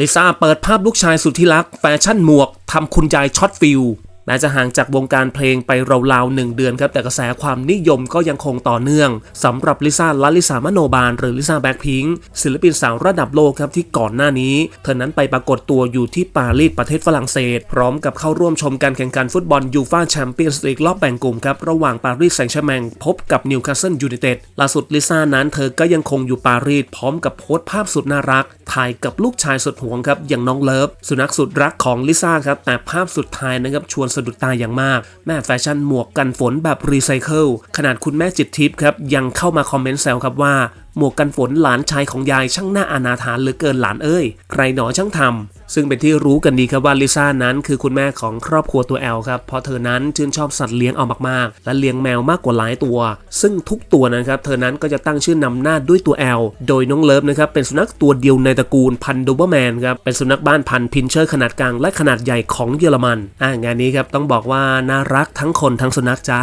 ลิซ่าเปิดภาพลูกชายสุดที่รักแฟชั่นหมวกทำคุณยายช็อตฟิล ม้จะห่างจากวงการเพลงไปราวๆหนึ่งเดือนครับ แต่กระแสความนิยมก็ยังคงต่อเนื่องสำหรับลิซ่าลลิสามโนบาลหรือลิซ่าแบ็คพิงค์ศิลปินสาวระดับโลกครับที่ก่อนหน้านี้ เธอนั้นไปปรากฏตัวอยู่ที่ปารีสประเทศฝรั่งเศส พร้อมกับเข้าร่วมชมการแข่งขันฟุตบอลยูฟ่าแชมเปี้ยนส์ลีกรอบแบ่งกลุ่มครับระหว่างปารีสแซงต์แชร์แมงพบกับนิวคาสเซิลยูไนเต็ดล่าสุดลิซ่านั้นเธอก็ยังคงอยู่ปารีสพร้อมกับโพสต์ภาพสุดน่ารักถ่ายกับลูกชายสุดหวงครับอย่างน้องเลิฟสุนัขสุดรักของลิซ่าครับแต่ภาพสุดท้ายนะครับชวนสะดุดตาอย่างมาก แม่แฟชั่นหมวกกันฝนแบบรีไซเคิลขนาดคุณแม่จิตทิพย์ครับ ยังเข้ามาคอมเมนต์แซวครับว่า หมวกกันฝนหลานชายของยายช่างหน้าอานาถานเหลือเกินหลานเอ้ย ใครหนอช่างทำ ซึ่งเป็นที่รู้กันดีครับว่าลิซ่านั้นคือคุณแม่ของครอบครัวตัวแอลครับเพราะเธอนั้นชื่นชอบสัตว์เลี้ยงเอามากๆ และเลี้ยงแมวมากกว่าหลายตัว ซึ่งทุกตัวนะครับเธอนั้นก็จะตั้งชื่อนำหน้าด้วยตัวแอลโดยน้องเลิฟนะครับเป็นสุนัขตัวเดียวในตระกูลพันธุ์โดเบอร์แมนครับเป็นสุนัขบ้านพันพินเชอร์ขนาดกลางและขนาดใหญ่ของเยอรมันอ่างานนี้ครับต้องบอกว่าน่ารักทั้งคนทั้งสุนัขจ้า